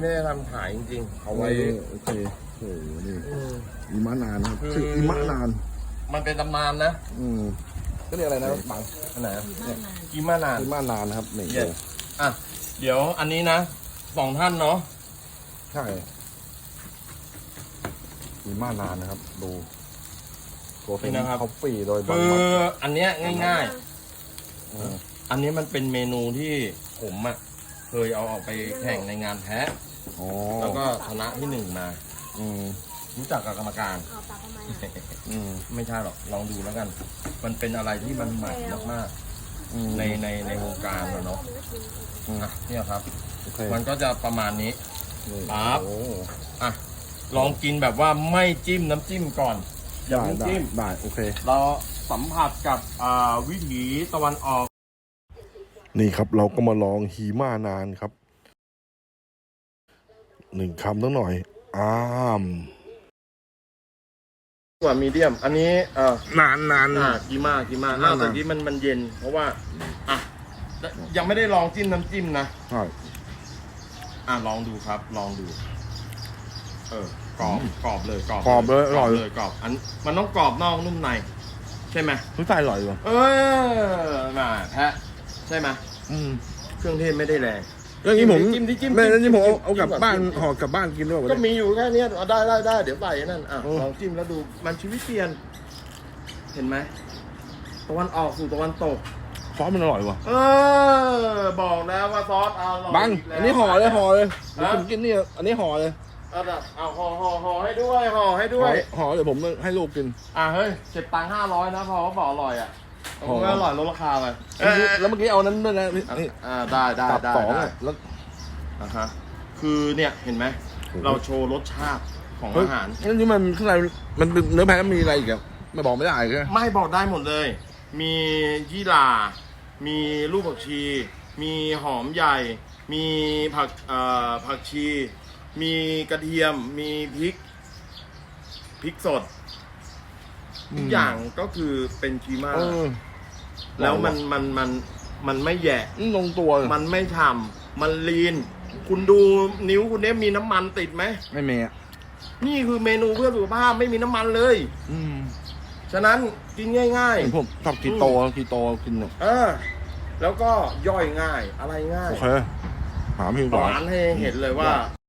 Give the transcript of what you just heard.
ไม่ได้ทำขายจริงๆ เอาไว้ โอเคโอ้โหนี่อืมอิมะนานนะครับคือ ชื่ออิมะนาน มันเป็นตำนานนะอืมก็เรียกอะไรนะบางอันไหนกิมานาน อิมะนานนะครับนี่เย็นอะ เดี๋ยวอันนี้นะสองท่านเนาะ ใช่อิมะนานนะครับ ดูตัวเป็นคอฟฟี่โดยบางคือมัดอันเนี้ยง่ายอืมๆอันนี้มันเป็นเมนูที่ผมอะ เคยเอาออกไปแข่งในงานแพ้อ๋อแล้วก็ชนะที่หนึ่งมา อืมรู้จักกับกรรมการเอาปากประมาณนั้นอืมไม่ใช่หรอกลองดูแล้วกัน มันเป็นอะไรที่มันใหม่มากอืมๆในในในวงการอะเนาะอืมอะเนี่ยครับโอเคมันก็จะประมาณนี้นี่ครับโอ้อะลองกินแบบว่าไม่จิ้มน้ำจิ้มก่อนอย่าได้เพิ่งได้จิ้มได้โอเค เราสัมผัสกับอ่าวิถีตะวันออก นี่ครับเราก็มาลองฮีมานานครับหนึ่งคำตั้งหน่อย อ้ามกว่ามีเดียม อันนี้เอ่อนานนาน อ่ากีมากีมานั่อ่านน่ะแต่ที่มันมันเย็น เพราะว่าอะยังไม่ได้ลองจิ้มน้ำจิ้มนะใช่อะลองดูครับ ลองดู เออกรอบกรอบเลยกรอบกรอบเลยอร่อย เลยกรอบ อันมันต้องกรอบนอกนุ่มใน ใช่ไหมรู้ใจอร่อยว่ะเออมาแพะ ใช่ไหมอืมเครื่องเทศไม่ได้แรง แล้วนี้ผมจิ้มที่จิ้มแม่แล้วนี่ผมเอาจิ้มเอากลับจิ้มบ้านจิ้ม ห่อกลับบ้านกินด้วยวะก็เนี่ย มีอยู่แค่เนี้ยเอาได้ได้ได้เดี๋ยวใส่นั่นอะโอ้ ลองจิ้มแล้วดูมันชีวิตเปลี่ยน เห็นไหมตะวันออกสู่ตะวันตก ซอสมันอร่อยว่ะเออ บอกแล้วว่าซอสอร่อยบังกแล้ว อันนี้ห่อเลยห่อเลยเดี๋ยวฮะ ผมกินนี่อันนี้ห่อเลยเอาละเอาห่อห่อห่อให้ด้วยห่อให้ห่ด้อวยห่อเดี๋ยวผมให้ลูกกินอะเฮ้ยเจ็บตังค์ห้าร้อยนะพอเขาบอกอร่อยอะ ห่อไม่อร่อยลดราคาไปแล้วเมื่อกี้เอานั้นด้วยนะนี่นี่อ่าได้ได้ตับได้สองได้อะแล้ว อะฮะคือเนี่ยเห็นไหมโอ้โห เราโชว์รสชาติของเฮ้ยอาหารแล้วนี่มันข้างในมันเป็นเนื้อแพะมีอะไรอีกอะไม่บอกไม่ได้เลยไม่บอกได้หมดเลย มียี่หร่า มีลูกผักชี มีหอมใหญ่ มีผักเอ่อผักชี มีกระเทียม มีพริก พริกสด ทุกอย่างก็คือเป็นคีม่าเออ แล้วมันมันมันมันไม่แหยะนี่ลงตัวเลยมันไม่ฉ่ำมันลีน คุณดูนิ้วคุณเนี่ยมีน้ำมันติดไหมไม่เมย์อะนี่คือเมนูเพื่อสุขภาพไม่มีน้ำมันเลย อืมฉะนั้นกินง่ายเห็นผมชอบกีโตกีโตกินเนี่ยๆเออแล้วก็ย่อยง่ายอะไรง่ายโอเคหาไม่หหวานวานให้เห็นเลยว่า